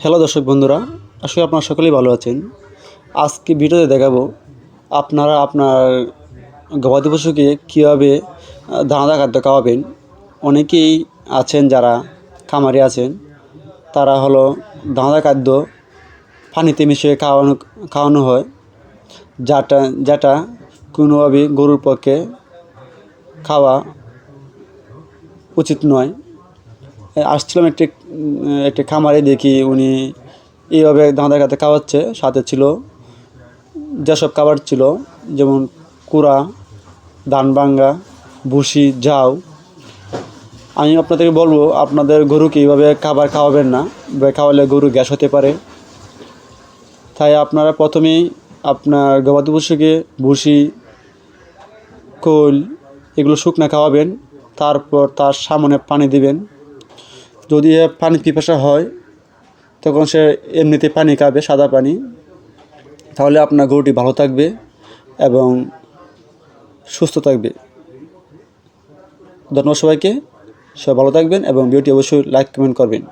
Hello দর্শক বন্ধুরা আসলে আপনারা সকলেই ভালো আছেন। আজকে ভিডিওতে দেখাবো আপনারা আপনার গবাদি পশুকে কীভাবে আহ, দানাদার খাদ্য খাওয়াবেন। অনেকেই আছেন যারা খামারি আছেন তারা হলো দানাদার খাদ্য পানিতে মিশিয়ে খাওয়ানো খাওয়ানো হয় যাটা যেটা কোনোভাবেই গরুর পক্ষে খাওয়া উচিত নয়। আসছিলাম একটি একটি খামারে, দেখি উনি এইভাবে দাঁদা খাতে খাওয়াচ্ছে সাথে ছিল যেসব খাবার ছিল, যেমন কুড়া ধান ভাঙ্গা ভুসি, ঝাউ। আমি আপনাদেরকে বলব, আপনাদের গরুকে এইভাবে খাবার খাওয়াবেন না খাওয়ালে গরু গ্যাস হতে পারে। তাই আপনারা প্রথমেই আপনার গবাদি পশুকে ভুসি, খোল, এগুলো শুকনো খাওয়াবেন, তারপর তার সামনে পানি দিবেন। যদি পানি পিপাসা হয়, তখন সে এমনিতে পানি খাবে, সাদা পানি। তাহলে আপনার গরুটি ভালো থাকবে এবং সুস্থ থাকবে। ধন্যবাদ সবাইকে। সবাই ভালো থাকবেন এবং ভিডিওটি অবশ্যই লাইক কমেন্ট করবেন।